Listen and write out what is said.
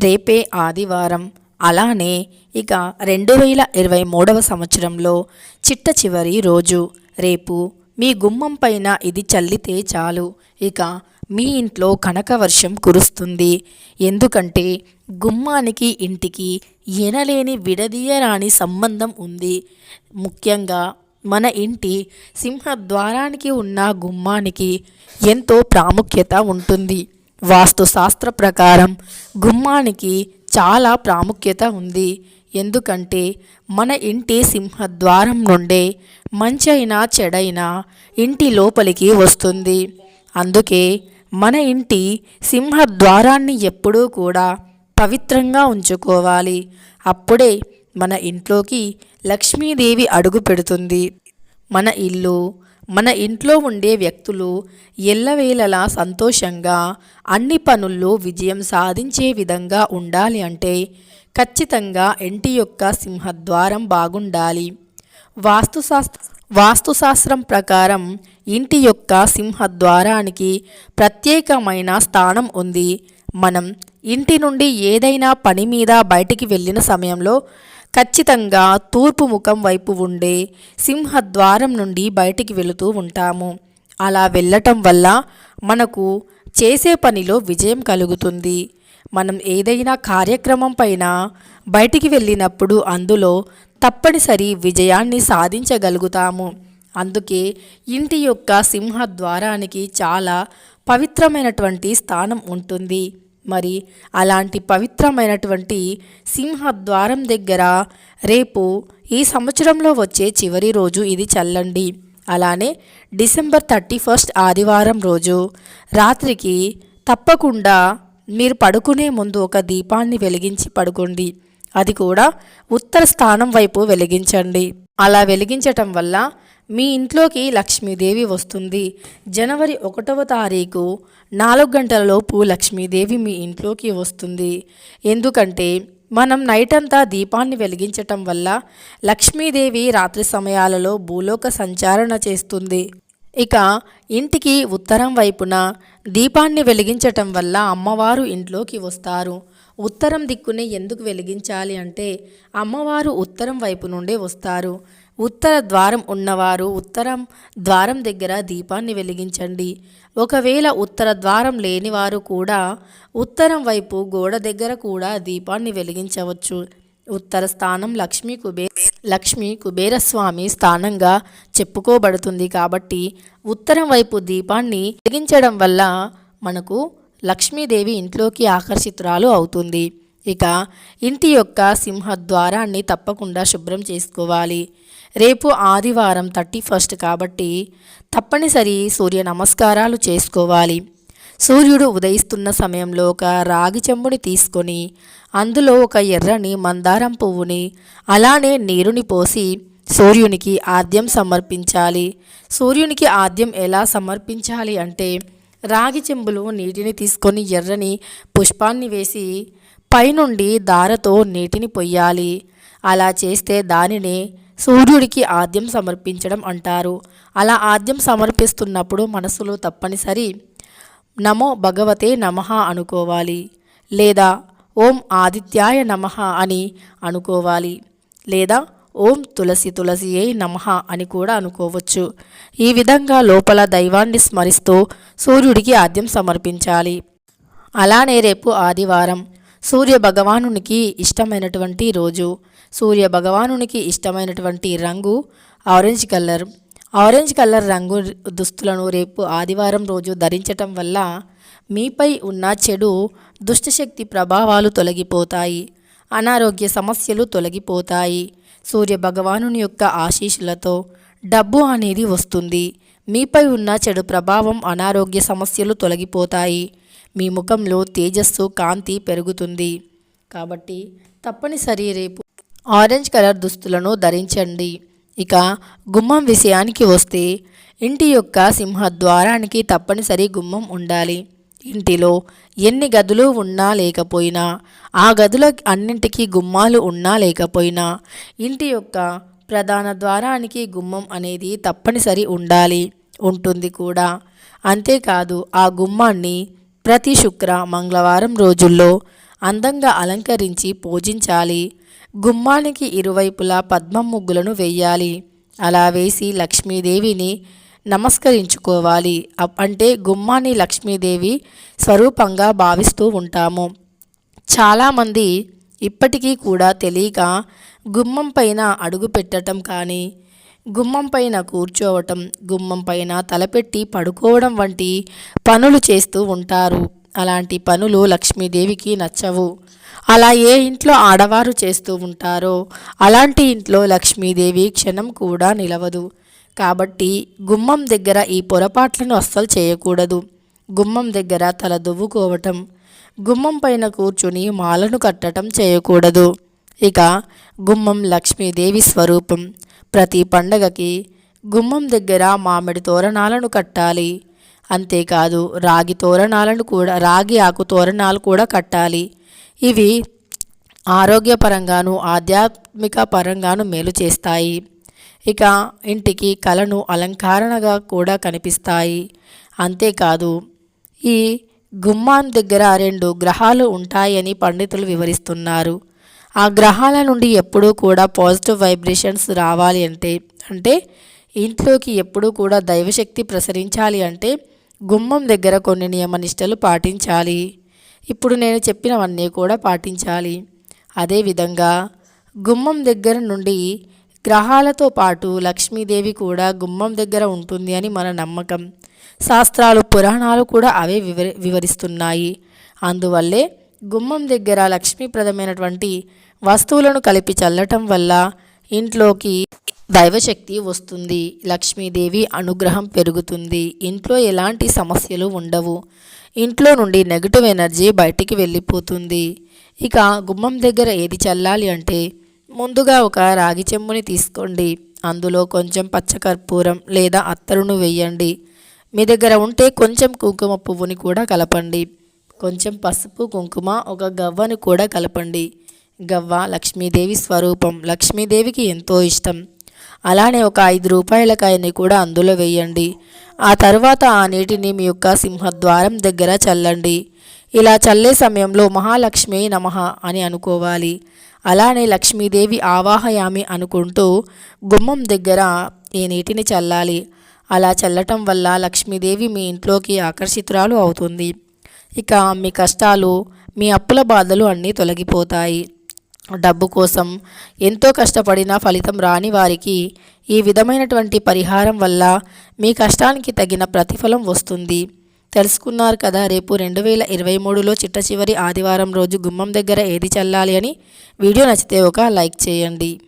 రేపే ఆదివారం. అలానే ఇక రెండు వేల ఇరవై మూడవ సంవత్సరంలో చిట్ట చివరి రోజు. రేపు మీ గుమ్మం పైన ఇది చల్లితే చాలు. ఇక మీ ఇంట్లో కనక వర్షం కురుస్తుంది. ఎందుకంటే గుమ్మానికి ఇంటికి ఎనలేని విడదీయరాని సంబంధం ఉంది. ముఖ్యంగా మన ఇంటి సింహద్వారానికి ఉన్న గుమ్మానికి ఎంతో ప్రాముఖ్యత ఉంటుంది. వాస్తుశాస్త్ర ప్రకారం గుమ్మానికి చాలా ప్రాముఖ్యత ఉంది. ఎందుకంటే మన ఇంటి సింహద్వారం నుండే మంచైనా చెడైనా ఇంటి లోపలికి వస్తుంది. అందుకే మన ఇంటి సింహద్వారాన్ని ఎప్పుడూ కూడా పవిత్రంగా ఉంచుకోవాలి. అప్పుడే మన ఇంట్లోకి లక్ష్మీదేవి అడుగు పెడుతుంది. మన ఇల్లు మన ఇంట్లో ఉండే వ్యక్తులు ఎల్లవేళలా సంతోషంగా అన్ని పనుల్లో విజయం సాధించే విధంగా ఉండాలి అంటే ఖచ్చితంగా ఇంటి యొక్క సింహద్వారం బాగుండాలి. వాస్తుశాస్త్ర వాస్తుశాస్త్రం ప్రకారం ఇంటి యొక్క సింహద్వారానికి ప్రత్యేకమైన స్థానం ఉంది. మనం ఇంటి నుండి ఏదైనా పని మీద బయటికి వెళ్ళిన సమయంలో ఖచ్చితంగా తూర్పు ముఖం వైపు ఉండే సింహద్వారం నుండి బయటికి వెళుతూ ఉంటాము. అలా వెళ్ళటం వల్ల మనకు చేసే పనిలో విజయం కలుగుతుంది. మనం ఏదైనా కార్యక్రమం పైన బయటికి వెళ్ళినప్పుడు అందులో తప్పనిసరి విజయాన్ని సాధించగలుగుతాము. అందుకే ఇంటి యొక్క సింహద్వారానికి చాలా పవిత్రమైనటువంటి స్థానం ఉంటుంది. మరి అలాంటి పవిత్రమైనటువంటి సింహద్వారం దగ్గర రేపు ఈ సంవత్సరంలో వచ్చే చివరి రోజు ఇది చల్లండి. అలానే డిసెంబర్ థర్టీ ఫస్ట్ ఆదివారం రోజు రాత్రికి తప్పకుండా మీరు పడుకునే ముందు ఒక దీపాన్ని వెలిగించి పడుకోండి. అది కూడా ఉత్తర స్థానం వైపు వెలిగించండి. అలా వెలిగించటం వల్ల మీ ఇంట్లోకి లక్ష్మీదేవి వస్తుంది. జనవరి ఒకటవ తారీఖు నాలుగు గంటలలోపు లక్ష్మీదేవి మీ ఇంట్లోకి వస్తుంది. ఎందుకంటే మనం నైట్ అంతా దీపాన్ని వెలిగించటం వల్ల లక్ష్మీదేవి రాత్రి సమయాలలో భూలోక సంచారణ చేస్తుంది. ఇక ఇంటికి ఉత్తరం వైపున దీపాన్ని వెలిగించటం వల్ల అమ్మవారు ఇంట్లోకి వస్తారు. ఉత్తరం దిక్కునే ఎందుకు వెలిగించాలి అంటే అమ్మవారు ఉత్తరం వైపు నుండే వస్తారు. ఉత్తర ద్వారం ఉన్నవారు ఉత్తరం ద్వారం దగ్గర దీపాన్ని వెలిగించండి. ఒకవేళ ఉత్తర ద్వారం లేనివారు కూడా ఉత్తరం వైపు గోడ దగ్గర కూడా దీపాన్ని వెలిగించవచ్చు. ఉత్తర స్థానం లక్ష్మీ కుబే లక్ష్మీ కుబేరస్వామి స్థానంగా చెప్పుకోబడుతుంది కాబట్టి ఉత్తరం వైపు దీపాన్ని వెలిగించడం వల్ల మనకు లక్ష్మీదేవి ఇంట్లోకి ఆకర్షితురాలు అవుతుంది. ఇక ఇంటి యొక్క సింహద్వారాన్ని తప్పకుండా శుభ్రం చేసుకోవాలి. రేపు ఆదివారం థర్టీ ఫస్ట్ కాబట్టి తప్పనిసరి సూర్య నమస్కారాలు చేసుకోవాలి. సూర్యుడు ఉదయిస్తున్న సమయంలో ఒక రాగి చెంబుని తీసుకొని అందులో ఒక ఎర్రని మందారం పువ్వుని అలానే నీరుని పోసి సూర్యునికి ఆద్యం సమర్పించాలి. సూర్యునికి ఆద్యం ఎలా సమర్పించాలి అంటే రాగి చెంబులో నీటిని తీసుకొని ఎర్రని పుష్పాన్ని వేసి పైనుండి దారతో నీటిని పొయ్యాలి. అలా చేస్తే దానిని సూర్యుడికి ఆద్యం సమర్పించడం అంటారు. అలా ఆద్యం సమర్పిస్తున్నప్పుడు మనసులో తప్పనిసరి నమో భగవతే నమః అనుకోవాలి. లేదా ఓం ఆదిత్యాయ నమః అని అనుకోవాలి. లేదా ఓం తులసి తులసియే నమః అని కూడా అనుకోవచ్చు. ఈ విధంగా లోపల దైవాన్ని స్మరిస్తూ సూర్యుడికి ఆద్యం సమర్పించాలి. అలానే రేపు ఆదివారం సూర్య భగవానునికి ఇష్టమైనటువంటి రోజు. సూర్య భగవానునికి ఇష్టమైనటువంటి రంగు ఆరెంజ్ కలర్. ఆరెంజ్ కలర్ రంగు దుస్తులను రేపు ఆదివారం రోజు ధరించటం వల్ల మీపై ఉన్న చెడు దుష్టశక్తి ప్రభావాలు తొలగిపోతాయి. అనారోగ్య సమస్యలు తొలగిపోతాయి. సూర్య భగవానుని యొక్క ఆశీస్సులతో డబ్బు అనేది వస్తుంది. మీపై ఉన్న చెడు ప్రభావం అనారోగ్య సమస్యలు తొలగిపోతాయి. మీ ముఖంలో తేజస్సు కాంతి పెరుగుతుంది. కాబట్టి తప్పనిసరి రేపు ఆరెంజ్ కలర్ దుస్తులను ధరించండి. ఇక గుమ్మం విషయానికి వస్తే ఇంటి యొక్క సింహద్వారానికి తప్పనిసరి గుమ్మం ఉండాలి. ఇంటిలో ఎన్ని గదులు ఉన్నా లేకపోయినా ఆ గదుల అన్నింటికీ గుమ్మాలు ఉన్నా లేకపోయినా ఇంటి యొక్క ప్రధాన ద్వారానికి గుమ్మం అనేది తప్పనిసరి ఉండాలి ఉంటుంది కూడా. అంతేకాదు ఆ గుమ్మాన్ని ప్రతి శుక్ర మంగళవారం రోజుల్లో అందంగా అలంకరించి పూజించాలి. గుమ్మానికి ఇరువైపులా పద్మం ముగ్గులను వేయాలి. అలా వేసి లక్ష్మీదేవిని నమస్కరించుకోవాలి. అంటే గుమ్మాన్ని లక్ష్మీదేవి స్వరూపంగా భావిస్తూ ఉంటాము. చాలామంది ఇప్పటికీ కూడా తెలియక గుమ్మం పైన అడుగు పెట్టడం కానీ గుమ్మం పైన కూర్చోవటం గుమ్మం పైన తలపెట్టి పడుకోవడం వంటి పనులు చేస్తూ ఉంటారు. అలాంటి పనులు లక్ష్మీదేవికి నచ్చవు. అలా ఏ ఇంట్లో ఆడవారు చేస్తూ ఉంటారో అలాంటి ఇంట్లో లక్ష్మీదేవి క్షణం కూడా నిలవదు. కాబట్టి గుమ్మం దగ్గర ఈ పొరపాట్లను అస్సలు చేయకూడదు. గుమ్మం దగ్గర తల దువ్వుకోవటం గుమ్మం పైన కూర్చుని మాలను కట్టడం చేయకూడదు. ఇక గుమ్మం లక్ష్మీదేవి స్వరూపం. ప్రతి పండగకి గుమ్మం దగ్గర మామిడి తోరణాలను కట్టాలి. అంతేకాదు రాగి తోరణాలను కూడా రాగి ఆకు తోరణాలు కూడా కట్టాలి. ఇవి ఆరోగ్యపరంగాను ఆధ్యాత్మిక పరంగాను మేలు చేస్తాయి. ఇక ఇంటికి కళను అలంకారణగా కూడా కనిపిస్తాయి. అంతేకాదు ఈ గుమ్మాం దగ్గర రెండు గ్రహాలు ఉంటాయని పండితులు వివరిస్తున్నారు. ఆ గ్రహాల నుండి ఎప్పుడూ కూడా పాజిటివ్ వైబ్రేషన్స్ రావాలి అంటే అంటే ఇంట్లోకి ఎప్పుడూ కూడా దైవశక్తి ప్రసరించాలి అంటే గుమ్మం దగ్గర కొన్ని నియమ నిష్టలు పాటించాలి. ఇప్పుడు నేను చెప్పినవన్నీ కూడా పాటించాలి. అదేవిధంగా గుమ్మం దగ్గర నుండి గ్రహాలతో పాటు లక్ష్మీదేవి కూడా గుమ్మం దగ్గర ఉంటుంది అని మన నమ్మకం. శాస్త్రాలు పురాణాలు కూడా అవే వివరి వివరిస్తున్నాయి. అందువల్లే గుమ్మం దగ్గర లక్ష్మీప్రదమైనటువంటి వస్తువులను కలిపి చల్లటం వల్ల ఇంట్లోకి దైవశక్తి వస్తుంది. లక్ష్మీదేవి అనుగ్రహం పెరుగుతుంది. ఇంట్లో ఎలాంటి సమస్యలు ఉండవు. ఇంట్లో నుండి నెగిటివ్ ఎనర్జీ బయటికి వెళ్ళిపోతుంది. ఇక గుమ్మం దగ్గర ఏది చల్లాలి అంటే ముందుగా ఒక రాగి చెంబుని తీసుకోండి. అందులో కొంచెం పచ్చకర్పూరం లేదా అత్తరును వేయండి. మీ దగ్గర ఉంటే కొంచెం కుంకుమ పువ్వుని కూడా కలపండి. కొంచెం పసుపు కుంకుమ ఒక గవ్వను కూడా కలపండి. గవ్వ లక్ష్మీదేవి స్వరూపం. లక్ష్మీదేవికి ఎంతో ఇష్టం. అలానే ఒక ఐదు రూపాయల కాయని కూడా అందులో వేయండి. ఆ తర్వాత ఆ నీటిని మీ యొక్క సింహద్వారం దగ్గర చల్లండి. ఇలా చల్లే సమయంలో మహాలక్ష్మి నమః అని అనుకోవాలి. అలానే లక్ష్మీదేవి ఆవాహయామి అనుకుంటూ గుమ్మం దగ్గర ఈ నీటిని చల్లాలి. అలా చల్లటం వల్ల లక్ష్మీదేవి మీ ఇంట్లోకి ఆకర్షితురాలు అవుతుంది. ఇక మీ కష్టాలు మీ అప్పుల బాధలు అన్నీ తొలగిపోతాయి. డబ్బు కోసం ఎంతో కష్టపడినా ఫలితం రాని వారికి ఈ విధమైనటువంటి పరిహారం వల్ల మీ కష్టానికి తగిన ప్రతిఫలం వస్తుంది. తెలుసుకున్నారు కదా రేపు రెండు వేల ఇరవై మూడులో చిట్ట చివరి ఆదివారం రోజు గుమ్మం దగ్గర ఏది చల్లాలి అని వీడియో నచ్చితే ఒక లైక్ చేయండి.